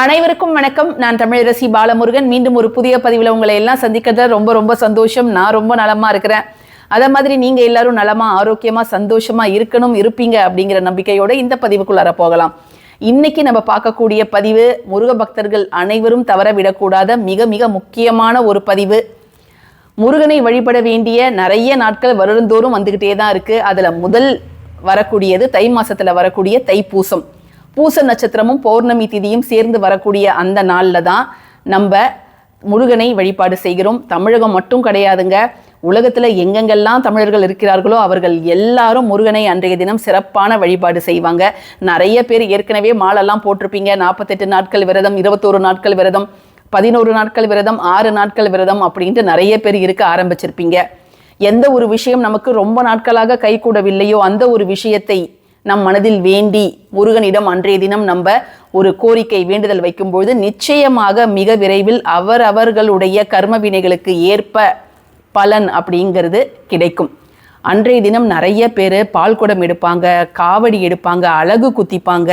அனைவருக்கும் வணக்கம். நான் தமிழரசி பாலமுருகன். மீண்டும் ஒரு புதிய பதிவில் உங்களை எல்லாம் சந்திக்கிறது ரொம்ப ரொம்ப சந்தோஷம். நான் ரொம்ப நலமா இருக்கிறேன். அதே மாதிரி நீங்க எல்லாரும் நலமா ஆரோக்கியமா சந்தோஷமா இருக்கணும் இருப்பீங்க அப்படிங்கிற நம்பிக்கையோட இந்த பதிவுக்குள்ளார போகலாம். இன்னைக்கு நம்ம பார்க்கக்கூடிய பதிவு முருக பக்தர்கள் அனைவரும் தவற விடக்கூடாத மிக மிக முக்கியமான ஒரு பதிவு. முருகனை வழிபட வேண்டிய நிறைய நாட்கள் வருடந்தோறும் வந்துகிட்டே தான் இருக்கு. அதுல முதல் வரக்கூடியது தை மாசத்துல வரக்கூடிய தைப்பூசம். பூச நட்சத்திரமும் பௌர்ணமி திதியும் சேர்ந்து வரக்கூடிய அந்த நாளில் தான் நம்ம முருகனை வழிபாடு செய்கிறோம். தமிழகம் மட்டும் கிடையாதுங்க. உலகத்தில் எங்கெங்கெல்லாம் தமிழர்கள் இருக்கிறார்களோ அவர்கள் எல்லாரும் முருகனை அன்றைய தினம் சிறப்பான வழிபாடு செய்வாங்க. நிறைய பேர் ஏற்கனவே மாலெல்லாம் போட்டிருப்பீங்க. நாற்பத்தெட்டு நாட்கள் விரதம் இருபத்தோரு நாட்கள் விரதம் பதினோரு நாட்கள் விரதம் ஆறு நாட்கள் விரதம் அப்படின்ட்டு நிறைய பேர் இருக்க ஆரம்பிச்சிருப்பீங்க. எந்த ஒரு விஷயம் நமக்கு ரொம்ப நாட்களாக கைகூடவில்லையோ அந்த ஒரு விஷயத்தை நம் மனதில் வேண்டி முருகனிடம் அன்றைய தினம் நம்ம ஒரு கோரிக்கை வேண்டுதல் வைக்கும்பொழுது நிச்சயமாக மிக விரைவில் அவர் அவர்களுடைய கர்ம வினைகளுக்கு ஏற்ப பலன் அப்படிங்கிறது கிடைக்கும். அன்றைய தினம் நிறைய பேர் பால் குடம் எடுப்பாங்க காவடி எடுப்பாங்க அழகு குத்திப்பாங்க.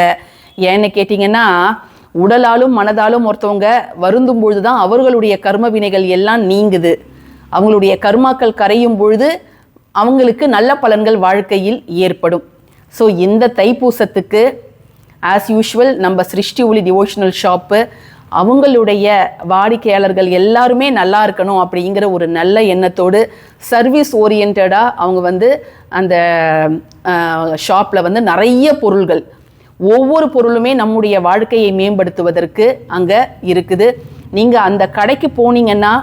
ஏன்னு கேட்டிங்கன்னா உடலாலும் மனதாலும் ஒருத்தவங்க வருந்தும் பொழுது தான் அவர்களுடைய கர்ம வினைகள் எல்லாம் நீங்குது. அவங்களுடைய கர்மாக்கள் கரையும் பொழுது அவங்களுக்கு நல்ல பலன்கள் வாழ்க்கையில் ஏற்படும். ஸோ இந்த தைப்பூசத்துக்கு ஆஸ் யூஷுவல் நம்ம சிருஷ்டி ஒளி டிவோஷனல் ஷாப்பு அவங்களுடைய வாடிக்கையாளர்கள் எல்லாருமே நல்லா இருக்கணும் அப்படிங்கிற ஒரு நல்ல எண்ணத்தோடு சர்வீஸ் ஓரியன்டாக அவங்க வந்து அந்த ஷாப்பில் வந்து நிறைய பொருள்கள் ஒவ்வொரு பொருளுமே நம்முடைய வாழ்க்கையை மேம்படுத்துவதற்கு அங்கே இருக்குது. நீங்கள் அந்த கடைக்கு போனீங்கன்னா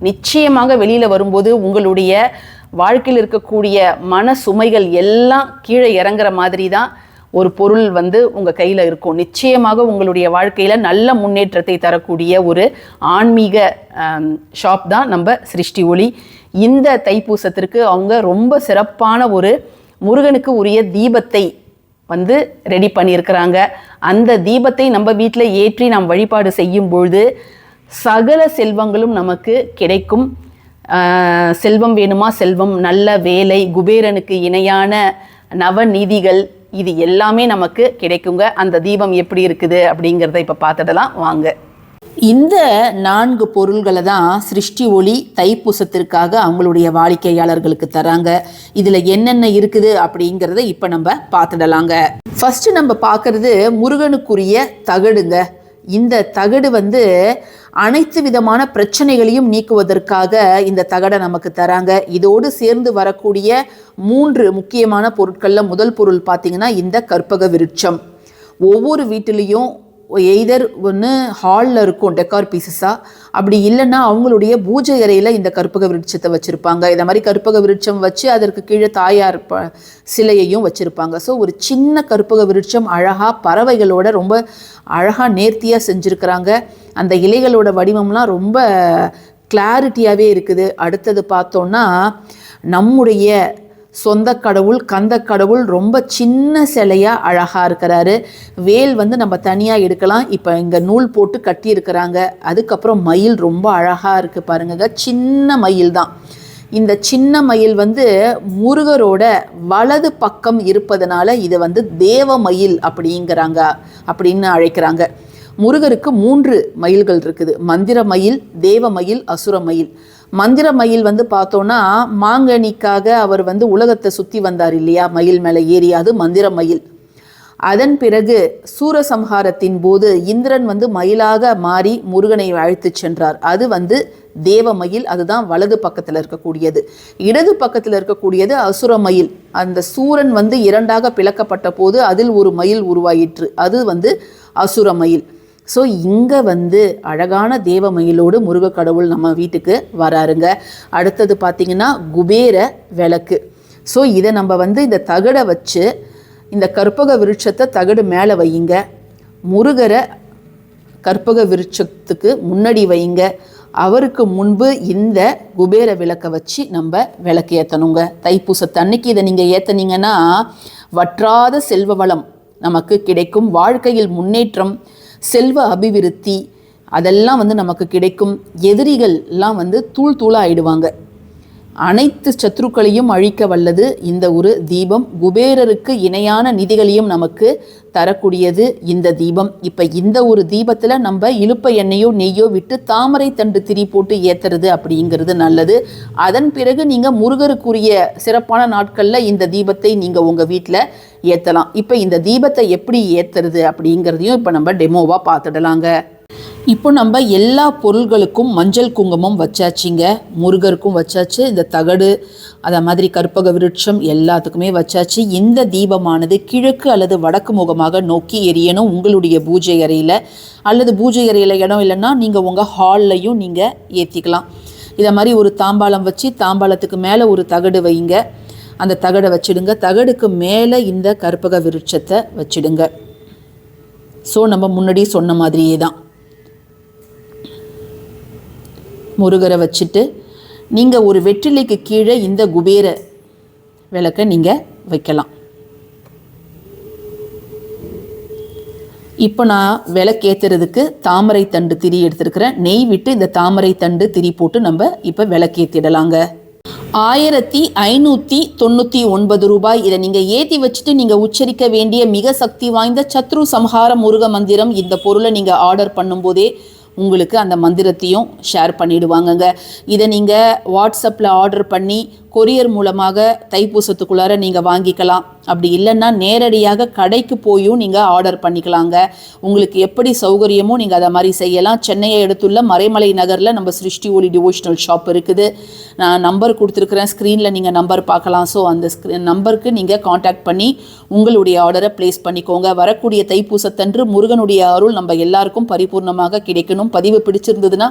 நிச்சயமாக வெளியில் வரும்போது உங்களுடைய வாழ்க்கையில் இருக்கக்கூடிய மன சுமைகள் எல்லாம் கீழே இறங்குற மாதிரி தான் ஒரு பொருள் வந்து உங்கள் கையில் இருக்கும். நிச்சயமாக உங்களுடைய வாழ்க்கையில் நல்ல முன்னேற்றத்தை தரக்கூடிய ஒரு ஆன்மீக ஷாப் தான் நம்ம சிருஷ்டி ஒளி. இந்த தைப்பூசத்திற்கு அவங்க ரொம்ப சிறப்பான ஒரு முருகனுக்கு உரிய தீபத்தை வந்து ரெடி பண்ணியிருக்கிறாங்க. அந்த தீபத்தை நம்ம வீட்டில் ஏற்றி நாம் வழிபாடு செய்யும் பொழுது சகல செல்வங்களும் நமக்கு கிடைக்கும். செல்வம் வேணுமா? செல்வம் நல்ல வேலை குபேரனுக்கு இணையான நவநீதிகள் இது எல்லாமே நமக்கு கிடைக்குங்க. அந்த தீபம் எப்படி இருக்குது அப்படிங்கிறத இப்போ பார்த்துடலாம் வாங்க. இந்த நான்கு பொருள்களை தான் சிருஷ்டி ஒளி தைப்பூசத்திற்காக அவங்களுடைய வாடிக்கையாளர்களுக்கு தராங்க. இதில் என்னென்ன இருக்குது அப்படிங்கிறத இப்போ நம்ம பார்த்துடலாங்க. ஃபஸ்ட்டு நம்ம பார்க்குறது முருகனுக்குரிய தகடுங்க. இந்த தகடு வந்து அனைத்து விதமான பிரச்சனைகளையும் நீக்குவதற்காக இந்த தகடை நமக்கு தராங்க. இதோடு சேர்ந்து வரக்கூடிய மூன்று முக்கியமான பொருட்களில் முதல் பொருள் பார்த்தீங்கன்னா இந்த கற்பக விருட்சம். ஒவ்வொரு வீட்டிலையும் எய்தர் ஒன்று ஹாலில் இருக்கும் டெக்கார் பீசஸாக அப்படி இல்லைன்னா அவங்களுடைய பூஜை அறையில் இந்த கற்பக விருட்சத்தை வச்சுருப்பாங்க. இந்த மாதிரி கற்பக விருட்சம் வச்சு அதற்கு கீழே தாயார் ப சிலையையும் வச்சுருப்பாங்க. ஸோ ஒரு சின்ன கற்பக விருட்சம் அழகாக பறவைகளோட ரொம்ப அழகாக நேர்த்தியாக செஞ்சுருக்கிறாங்க. அந்த இலைகளோட வடிவம்லாம் ரொம்ப கிளாரிட்டியாகவே இருக்குது. அடுத்தது பார்த்தோன்னா நம்முடைய சொந்த கடவுள் கந்த கடவுள் ரொம்ப சின்ன சிலையாக அழகாக இருக்கிறாரு. வேல் வந்து நம்ம தனியாக எடுக்கலாம். இப்போ இங்கே நூல் போட்டு கட்டியிருக்கிறாங்க. அதுக்கப்புறம் மயில் ரொம்ப அழகாக இருக்குது பாருங்க சின்ன மயில் தான். இந்த சின்ன மயில் வந்து முருகரோட வலது பக்கம் இருப்பதனால இதை வந்து தேவ மயில் அப்படிங்கிறாங்க அப்படின்னு அழைக்கிறாங்க. முருகருக்கு மூன்று மயில்கள் இருக்குது. மந்திர மயில் தேவ மயில் அசுர மயில். மந்திர மயில் வந்து பார்த்தோன்னா மாங்கனிக்காக அவர் வந்து உலகத்தை சுற்றி வந்தார் இல்லையா? மயில் மேலே ஏறி அது மந்திர மயில். அதன் பிறகு சூரசம்ஹாரத்தின் போது இந்திரன் வந்து மயிலாக மாறி முருகனை அழைத்து சென்றார். அது வந்து தேவ மயில் அதுதான் வலது பக்கத்தில் இருக்கக்கூடியது. இடது பக்கத்தில் இருக்கக்கூடியது அசுர மயில். அந்த சூரன் வந்து இரண்டாக பிளக்கப்பட்ட போது அதில் ஒரு மயில் உருவாயிற்று. அது வந்து அசுர மயில். ஸோ இங்கே வந்து அழகான தேவ மயிலோடு முருக கடவுள் நம்ம வீட்டுக்கு வராருங்க. அடுத்தது பார்த்திங்கன்னா குபேர விளக்கு. ஸோ இதை நம்ம வந்து இந்த தகடை வச்சு இந்த கற்பக விருட்சத்தை தகடு மேலே வையுங்க. முருகரை கற்பக விருட்சத்துக்கு முன்னாடி வைங்க அவருக்கு முன்பு இந்த குபேர விளக்கை வச்சு நம்ம விளக்கு ஏற்றணுங்க தைப்பூசத்து அன்னைக்கு இதை நீங்கள் ஏற்றுனீங்கன்னா வற்றாத செல்வ வளம் நமக்கு கிடைக்கும். வாழ்க்கையில் முன்னேற்றம் செல்வ அபிவிருத்தி அதெல்லாம் வந்து நமக்கு கிடைக்கும். எதிரிகள்லாம் வந்து தூள் தூளாக ஆயிடுவாங்க. அனைத்து சத்ருக்களையும் அழிக்க வல்லது இந்த ஒரு தீபம். குபேரருக்கு இணையான நிதிகளையும் நமக்கு தரக்கூடியது இந்த தீபம். இப்போ இந்த ஒரு தீபத்தில் நம்ம இழுப்ப எண்ணெயோ நெய்யோ விட்டு தாமரை தண்டு திரி போட்டு ஏற்றுறது அப்படிங்கிறது நல்லது. அதன் பிறகு நீங்கள் முருகருக்குரிய சிறப்பான நாட்களில் இந்த தீபத்தை நீங்கள் உங்கள் வீட்டில் ஏற்றலாம் இப்போ இந்த தீபத்தை எப்படி ஏற்றுறது அப்படிங்கிறதையும் இப்போ நம்ம டெமோவாக பார்த்துடலாங்க. இப்போ நம்ம எல்லா பொருள்களுக்கும் மஞ்சள் குங்குமம் வச்சாச்சிங்க முருகருக்கும் வச்சாச்சு இந்த தகடு அதை மாதிரி கற்பக விருட்சம் எல்லாத்துக்குமே வச்சாச்சு. இந்த தீபமானது கிழக்கு அல்லது வடக்கு முகமாக நோக்கி எரியணும் உங்களுடைய பூஜை அறையில். அல்லது பூஜை அறையில் இடம் இல்லைன்னா நீங்கள் உங்கள் ஹால்லையும் நீங்கள் ஏற்றிக்கலாம் இதை மாதிரி ஒரு தாம்பாளம் வச்சு தாம்பாளத்துக்கு மேலே ஒரு தகடு வைங்க. அந்த தகடை வச்சிடுங்க. தகடுக்கு மேலே இந்த கற்பக விருட்சத்தை வச்சிடுங்க. ஸோ நம்ம முன்னாடி சொன்ன மாதிரியே தான். முருகரை வச்சுட்டு நீங்கள் ஒரு வெற்றிலைக்கு கீழே இந்த குபேர விளக்கை நீங்கள் வைக்கலாம். இப்போ நான் விளக்கேற்றுறதுக்கு தாமரை தண்டு திரி எடுத்திருக்கிறேன். நெய் விட்டு இந்த தாமரை தண்டு திரி போட்டு நம்ம இப்போ விளக்கேற்றிடலாங்க ஆயிரத்தி ஐநூற்றி தொண்ணூற்றி ஒன்பது ரூபாய். இதை நீங்கள் ஏற்றி வச்சுட்டு நீங்கள் உச்சரிக்க வேண்டிய மிக சக்தி வாய்ந்த சத்ரு சம்ஹார முருக மந்திரம் இந்த பொருளை நீங்கள் ஆர்டர் பண்ணும்போதே உங்களுக்கு அந்த மந்திரத்தையும் ஷேர் பண்ணிடுவாங்கங்க. இதை நீங்கள் வாட்ஸ்அப்பில் ஆர்டர் பண்ணி கொரியர் மூலமாக தைப்பூசத்துக்குள்ளார நீங்கள் வாங்கிக்கலாம். அப்படி இல்லைன்னா நேரடியாக கடைக்கு போயும் நீங்கள் ஆர்டர் பண்ணிக்கலாங்க. உங்களுக்கு எப்படி சௌகரியமோ நீங்கள் அதை மாதிரி செய்யலாம். சென்னையை எடுத்துள்ள மறைமலை நகரில் நம்ம சிருஷ்டி ஒளி டிவோஷனல் ஷாப் இருக்குது. நான் நம்பர் கொடுத்துருக்குறேன். ஸ்க்ரீனில் நீங்கள் நம்பர் பார்க்கலாம். ஸோ அந்த ஸ்க்ரீன் நம்பருக்கு நீங்கள் காண்டாக்ட் பண்ணி உங்களுடைய ஆர்டரை ப்ளேஸ் பண்ணிக்கோங்க. வரக்கூடிய தைப்பூசத்தன்று முருகனுடைய அருள் நம்ம எல்லாருக்கும் பரிபூர்ணமாக கிடைக்கணும். பதிவு பிடிச்சிருந்ததுன்னா